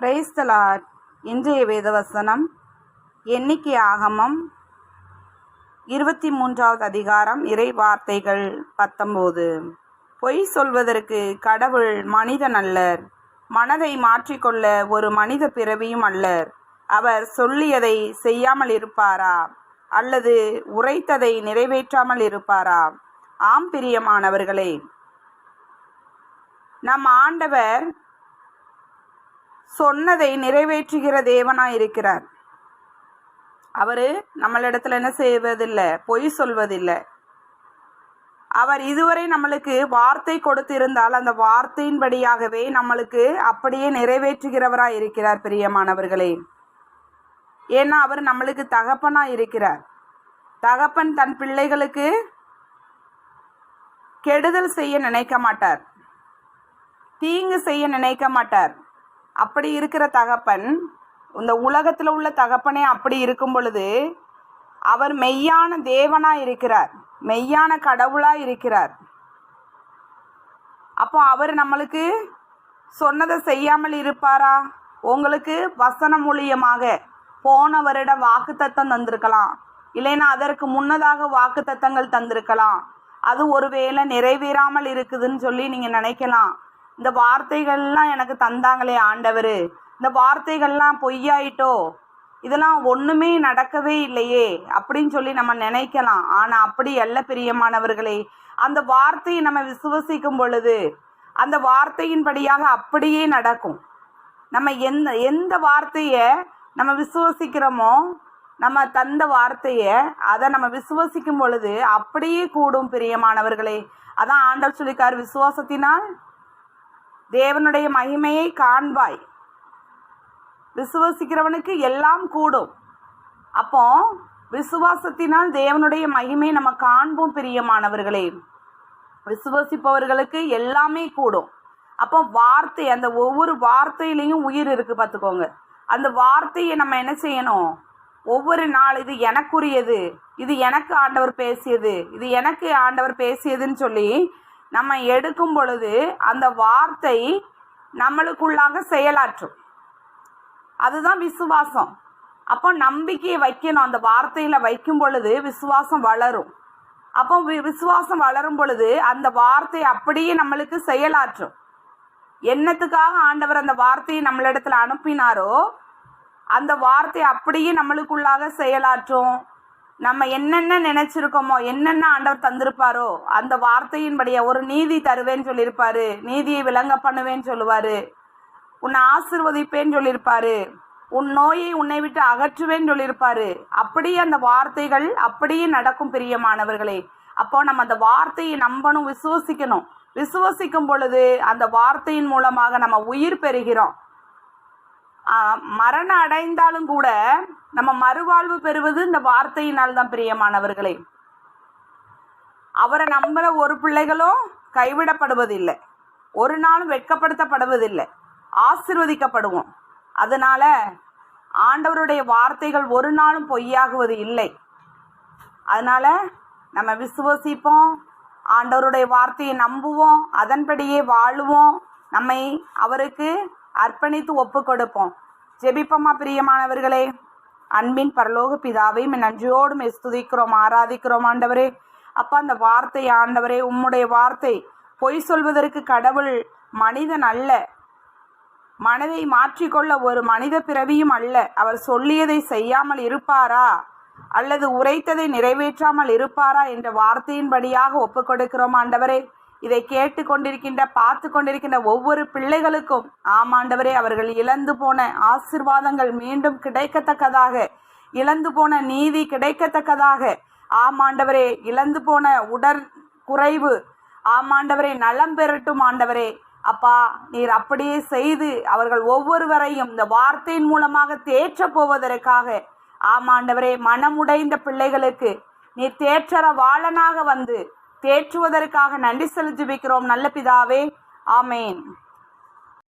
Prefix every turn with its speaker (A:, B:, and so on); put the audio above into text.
A: பிரைஸ்தலார் இன்றைய வேதவசனம் எண்ணிக்கை ஆகமம் இருபத்தி மூன்றாவது அதிகாரம் இறை வார்த்தைகள் பத்தொம்போது. பொய் சொல்வதற்கு கடவுள் மனிதன் அல்லர். மனதை மாற்றிக்கொள்ள ஒரு மனித பிறவியும் அல்லர். அவர் சொல்லியதை செய்யாமல் இருப்பாரா? அல்லது உரைத்ததை நிறைவேற்றாமல் இருப்பாரா? ஆம் பிரியமானவர்களே நம் ஆண்டவர் சொன்னதை நிறைவேற்றுகிற தேவனாக இருக்கிறார் அவர் நம்மளிடத்துல என்ன செய்வதில்லை பொய் சொல்வதில்லை. அவர் இதுவரை நம்மளுக்கு வார்த்தை கொடுத்திருந்தால் அந்த வார்த்தையின்படியாகவே நம்மளுக்கு அப்படியே நிறைவேற்றுகிறவராய் இருக்கிறார் பிரியமானவர்களே. ஏன்னா அவர் நம்மளுக்கு தகப்பனாக இருக்கிறார் தகப்பன் தன் பிள்ளைகளுக்கு கெடுதல் செய்ய நினைக்க மாட்டார். தீங்கு செய்ய நினைக்க மாட்டார். அப்படி இருக்கிற தகப்பன் இந்த உலகத்தில் உள்ள தகப்பனே அப்படி இருக்கும் பொழுது அவர் மெய்யான தேவனாக இருக்கிறார். மெய்யான கடவுளாக இருக்கிறார். அப்போ அவர் நம்மளுக்கு சொன்னதை செய்யாமல் இருப்பாரா? உங்களுக்கு வசனம் மூலியமாக போன வருட வாக்கு தத்தம் தந்திருக்கலாம். இல்லைன்னா அதற்கு முன்னதாக வாக்கு தத்தங்கள் தந்திருக்கலாம். அது ஒருவேளை நிறைவேறாமல் இருக்குதுன்னு சொல்லி நீங்கள் நினைக்கலாம். இந்த வார்த்தைகள்லாம் எனக்கு தந்தாங்களே ஆண்டவர். இந்த வார்த்தைகள்லாம் பொய்யாயிட்டோ. இதெல்லாம் ஒன்றுமே நடக்கவே இல்லையே அப்படின்னு சொல்லி நம்ம நினைக்கலாம். ஆனால் அப்படி அல்ல பிரியமானவர்களே. அந்த வார்த்தையை நம்ம விசுவசிக்கும் பொழுது அந்த வார்த்தையின்படியாக அப்படியே நடக்கும். நம்ம எந்த எந்த வார்த்தையை நம்ம விசுவசிக்கிறோமோ நம்ம தந்த வார்த்தையை அதை நம்ம விசுவசிக்கும் பொழுது அப்படியே கூடும் பிரியமானவர்களே. அதான் ஆண்டவர் சொல்லிக்கார் விசுவாசத்தினால் தேவனுடைய மகிமையை காண்பாய். விசுவசிக்கிறவனுக்கு எல்லாம் கூடும். அப்போ விசுவாசத்தினால் தேவனுடைய மகிமை நம்ம காண்போம் பிரியமானவர்களே. விசுவசிப்பவர்களுக்கு எல்லாமே கூடும். அப்போ வார்த்தை அந்த ஒவ்வொரு வார்த்தையிலையும் உயிர் இருக்கு பார்த்துக்கோங்க. அந்த வார்த்தையை நம்ம என்ன செய்யணும்? ஒவ்வொரு நாள் இது எனக்குரியது இது எனக்கு ஆண்டவர் பேசியது இது எனக்கு ஆண்டவர் பேசியதுன்னு சொல்லி நம்ம எடுக்கும் பொழுது அந்த வார்த்தை நம்மளுக்குள்ளாக செயலாற்றும். அதுதான் விசுவாசம். அப்போ நம்பிக்கையை வைக்கணும். அந்த வார்த்தையில் வைக்கும் பொழுது விசுவாசம் வளரும். அப்போ வி- விசுவாசம் வளரும் பொழுது அந்த வார்த்தை அப்படியே நம்மளுக்கு செயலாற்றும். என்னத்துக்காக ஆண்டவர் அந்த வார்த்தையை நம்மளிடத்துல அனுப்பினாரோ அந்த வார்த்தை அப்படியே நம்மளுக்குள்ளாக செயலாற்றும். நம்ம என்னென்ன நினைச்சிருக்கோமோ என்னென்ன ஆண்டவர் தந்திருப்பாரோ அந்த வார்த்தையின்படியே ஒரு நீதி தருவேன்னு சொல்லியிருப்பாரு. நீதியை விளங்க பண்ணுவேன்னு சொல்லுவாரு. உன்னை ஆசிர்வதிப்பேன்னு சொல்லியிருப்பாரு. உன் நோயை உன்னை விட்டு அகற்றுவேன்னு சொல்லியிருப்பாரு. அப்படியே அந்த வார்த்தைகள் அப்படியே நடக்கும் பிரியமானவர்களே. அப்போ நம்ம அந்த வார்த்தையை நம்பணும் விசுவசிக்கணும். விசுவசிக்கும் பொழுது அந்த வார்த்தையின் மூலமாக நம்ம உயிர் பெறுகிறோம். மரணம் அடைந்தாலும் கூட நம்ம மறுவாழ்வு பெறுவது இந்த வார்த்தையினால் தான் பிரியமானவர்களே. அவரை நம்புற ஒரு பிள்ளைகளும் கைவிடப்படுவதில்லை. ஒரு நாளும் வெட்கப்படுத்தப்படுவதில்லை. ஆசிர்வதிக்கப்படுவோம். அதனால ஆண்டவருடைய வார்த்தைகள் ஒரு நாளும் பொய்யாகுவது இல்லை. அதனால நம்ம விசுவசிப்போம். ஆண்டவருடைய வார்த்தையை நம்புவோம். அதன்படியே வாழுவோம். நம்மை அவருக்கு அர்ப்பணித்து ஒப்பு கொடுப்போம் ஜெபிப்போமா பிரியமானவர்களே. அன்பின் பரலோக பிதாவை மெய் நன்றியோடு ஸ்துதிக்கிறோம் ஆராதிக்கிறோம் ஆண்டவரே. அப்பா அந்த வார்த்தை ஆண்டவரே உம்முடைய வார்த்தை பொய் சொல்வதற்கு கடவுள் மனிதன் அல்ல. மனதை மாற்றிக்கொள்ள ஒரு மனித பிறவியும் அல்ல. அவர் சொல்லியதை செய்யாமல் இருப்பாரா? அல்லது உரைத்ததை நிறைவேற்றாமல் இருப்பாரா? என்ற வார்த்தையின்படியாக ஒப்புக் கொடுக்கிறோம் ஆண்டவரே. இதை கேட்டு கொண்டிருக்கின்ற பார்த்து கொண்டிருக்கின்ற ஒவ்வொரு பிள்ளைகளுக்கும் ஆமாண்டவரே அவர்கள் இழந்து போன ஆசிர்வாதங்கள் மீண்டும் கிடைக்கத்தக்கதாக இழந்து போன நீதி கிடைக்கத்தக்கதாக ஆமாண்டவரே இழந்து போன உடற் குறைவு ஆமாண்டவரே நலம் பெறட்டும் ஆண்டவரே. அப்பா நீர் அப்படியே செய்து அவர்கள் ஒவ்வொருவரையும் இந்த வார்த்தையின் மூலமாக தேற்றப் போவதற்காக ஆமாண்டவரே மனமுடைந்த பிள்ளைகளுக்கு நீர் தேற்றற வாழனாக வந்து தேற்றுவதற்காக நன்றி செலுத்தி வைக்கிறோம் நல்ல பிதாவே ஆமேன்.